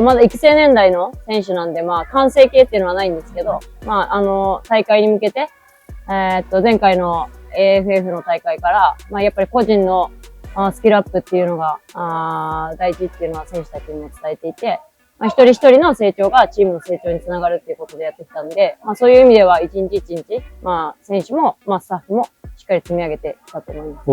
まだ育成年代の選手なんで、まあ、完成形っていうのはないんですけど、まあ、あの、大会に向けて、えー、っと、前回の AFF の大会から、まあ、やっぱり個人のスキルアップっていうのが、あ大事っていうのは選手たちにも伝えていて、まあ、一人一人の成長がチームの成長につながるっていうことでやってきたんで、まあ、そういう意味では一日一日、まあ、選手も、まあ、スタッフもしっかり積み上げてきたと思います。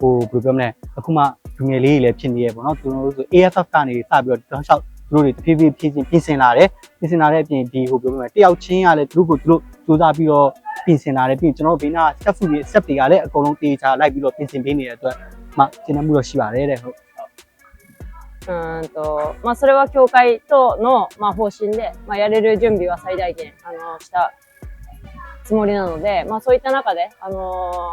ဟိုဘယ်လိုပြောမလဲအခုမှလူငယ်လေးတွေလည်းဖြစ်နေရပေါ့နော်သူတို့ဆို AFF ကနေစပြီးတော့တောက်လျှောက်သူတို့တွေတဖြည်းဖြည်းဖြည်းချင်းပြင်ဆင်လာတယ်ပြင်ဆင်လာတဲ့အပြင်ဒီဟိုဘယ်လိုပြောမလဲတယောက်ချင်းကလည်းသူတို့ကိုသူတို့စူးစမ်းပြီးတော့ပြင်ဆင်လာတယ်ပြီးရင်ကျွန်တော်တို့ဘေးနာ step တွေ step တွေကလည်းအကုန်လုံးတေချာလိုက်ပြီးတော့ပြင်ဆင်ပေးနေတဲ့အတွက်မှကျင်းနှမှုတော့ရှိပါတယ်တဲ့ဟုတ် うーんと、まあ、それは協会との、まあ、方針で、まあ、やれる準備は最大限、あの、したつもりなので、まあ、そういった中で、あの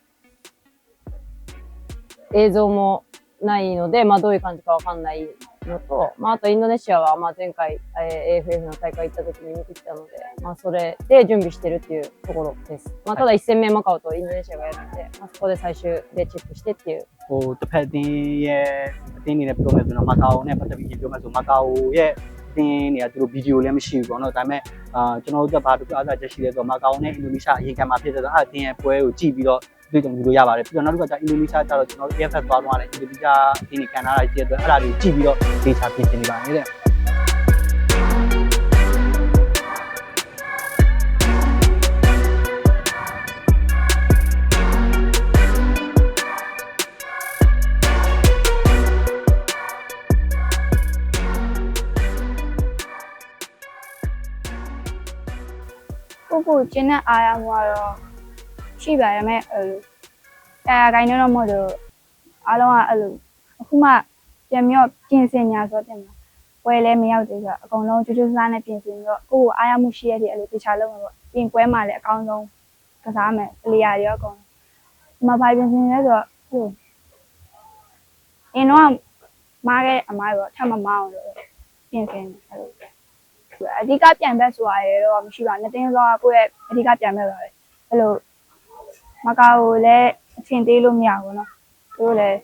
映像もないので、まあ、どういう感じかわかんないのと、まあ、あとインドネシアは、まあ、前回、えー AFF の大会行った時に見てきたので、まあ、それで準備してるっていうところです。まあ、ただ一戦目マカオとインドネシアがやるので、まあ、そこで最終でチェックしてっていう ဟိုတစ်ဖက်တင်းရဲ့အတင်းတွေနဲ့ပြောမယ်ဆိုတော့မကာအိုနဲ့ပတ်သက်ပြီးပြောမယ်ဆိုမကာအိုရဲ့အတင်းတွေကသူတို့ဗီဒီယိုလည်းမရှိဘူးပေါ့နော်ဒါပေမဲ့အာကျွန်တော်တို့ကဘာတစ်ခုအားသာချက်ရှိလဲဆိုတော့မကာအိုနဲ့အင်ဒိုနီးရှားအရင်ကမှဖြစ်တဲ့ဆိုတော့အဲ့အတင်းရဲ့ပွဲကိုကြည့်ပြီးတော့ တွေ့ကြုံကြည့်လို့ရပါတယ်ပြီးတော့နောက်တစ်ခါကျအင်ဒိုနီးရှားကျတော့ကျွန်တော်တို့ AFF သွားသွားတယ်အင်ဒိုနီးရှားအတင်းတွေကန်ထားတာရှိတဲ့အတွက်အဲ့ဒါတွေကြည့်ပြီးတော့ဒေချာပြင်ဆင်နေပါတယ်တဲ့ကိုကိုကျင်းတဲ့အားရမှုကတော့ ရှိပါရဲ့မဲ့အဲ့လိုတရားကိုင်းတော့မဟုတ်တော့အားလုံးကအဲ့လိုအခုမှပြန်မြော့ပြင်ဆင်ညာဆိုတဲ့မှာပွဲလည်းမရောက်သေးဆိုတော့အကုန်လုံးကျွတ်ကျွတ်စားနဲ့ပြင်ဆင်ပြီးတော့ကိုကိုအားရမှုရှိရတဲ့အလိုတခြားလုံးတော့ပြင်ပွဲမှာလည်းအကောင်းဆုံးကစားမယ်ပလေယာတွေရောအကုန်လုံးဒီမှာဘာပြင်ဆင်လဲဆိုတော့ဟိုအင်းတော့မားခဲ့အမားရောထပ်မမအောင်လို့ပြင်ဆင်တယ်အဲ့လိုအဓိကပြန်ဘက်ဆိုတာရတော့မရှိပါဘူးနှစ်တင်းစောကကိုယ့်ရဲ့အဓိကပြန်ဘက်ပါပဲအဲ့လို မကာကိုလည်းအထင်သေးလို့မရဘူးနော်သူတို့လည်း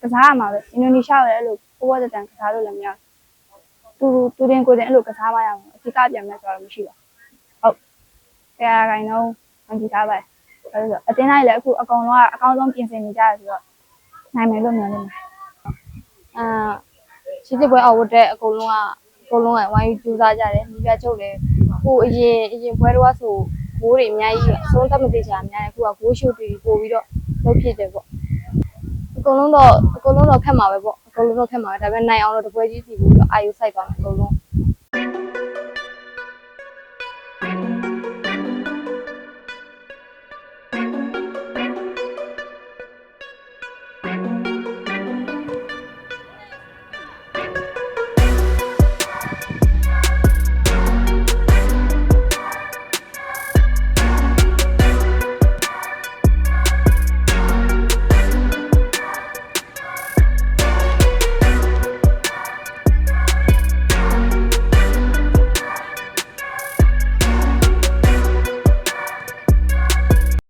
ကစားရမှာပဲအင်ဒိုနီးရှားလည်းအဲ့လိုပိုးဝတ်တန်ကစားလို့လည်းမရသူသူတင်ကိုတင်အဲ့လိုကစားမရဘူးအဓိကပြန်မဲ့ဆိုတော့မရှိပါဟုတ်ဆရာကိုင်တော့အဓိကပဲအဲ့လိုအတင်းတိုင်းလည်းအခုအကောင်လုံးကအကောင်းဆုံးပြင်ဆင်နေကြရဆိုတော့နိုင်မယ်လို့မျှော်လင့်ပါတယ်အာချစ်စစ်ပွဲအောင်ဝတ်တဲ့အကောင်လုံးကအကောင်လုံးကဝိုင်းယူစူးစမ်းကြတယ်ညီပြချုပ်လည်းဟိုအရင်အရင်ပွဲတော့ဆို ဂိုးတွေအများကြီးအဆုံးသတ်မသေးချာအများကြီးအခုကဂိုးရှုပ်တွေပို့ပြီးတော့လုပ်ဖြစ်တယ်ပေါ့အကုန်လုံးတော့အကုန်လုံးတော့ခက်မှာပဲပေါ့အကုန်လုံးတော့ခက်မှာပဲဒါပေမဲ့နိုင်အောင်တော့တပွဲကြီးစီပြီးတော့အာယူဆိုင်ပါမယ်အကုန်လုံး